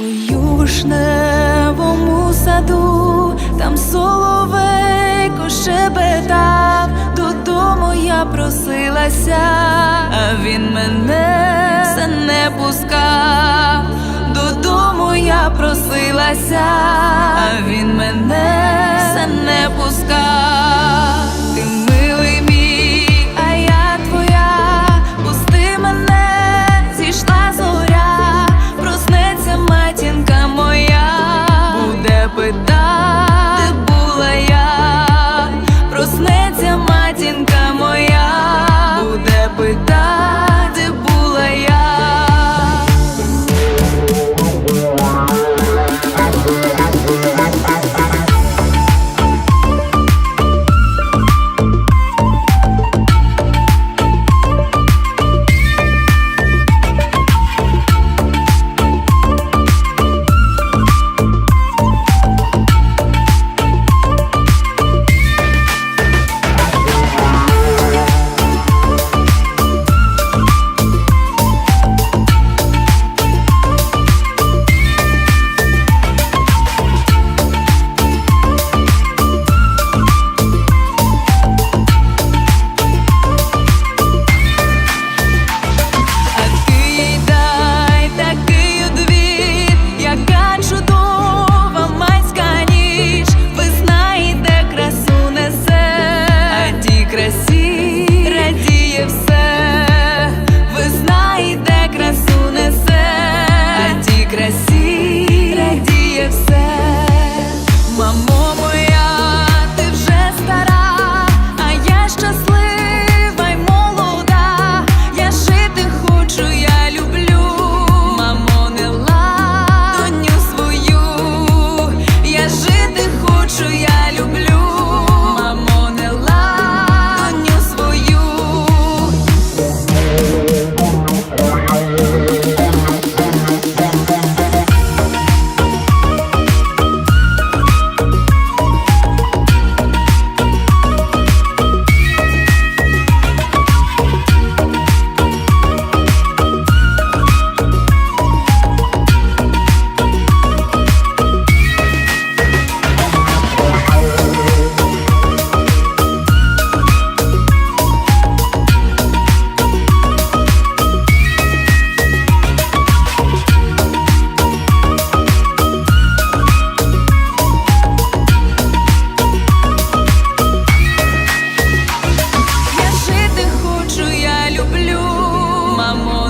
У юшневому саду, там соловейко щебетав, додому я просилася, а він мене все не пускав, додому я просилася, а він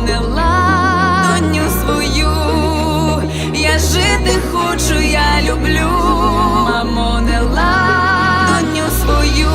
мене ланю свою, я жити хочу, я люблю, мамо, не ланю свою.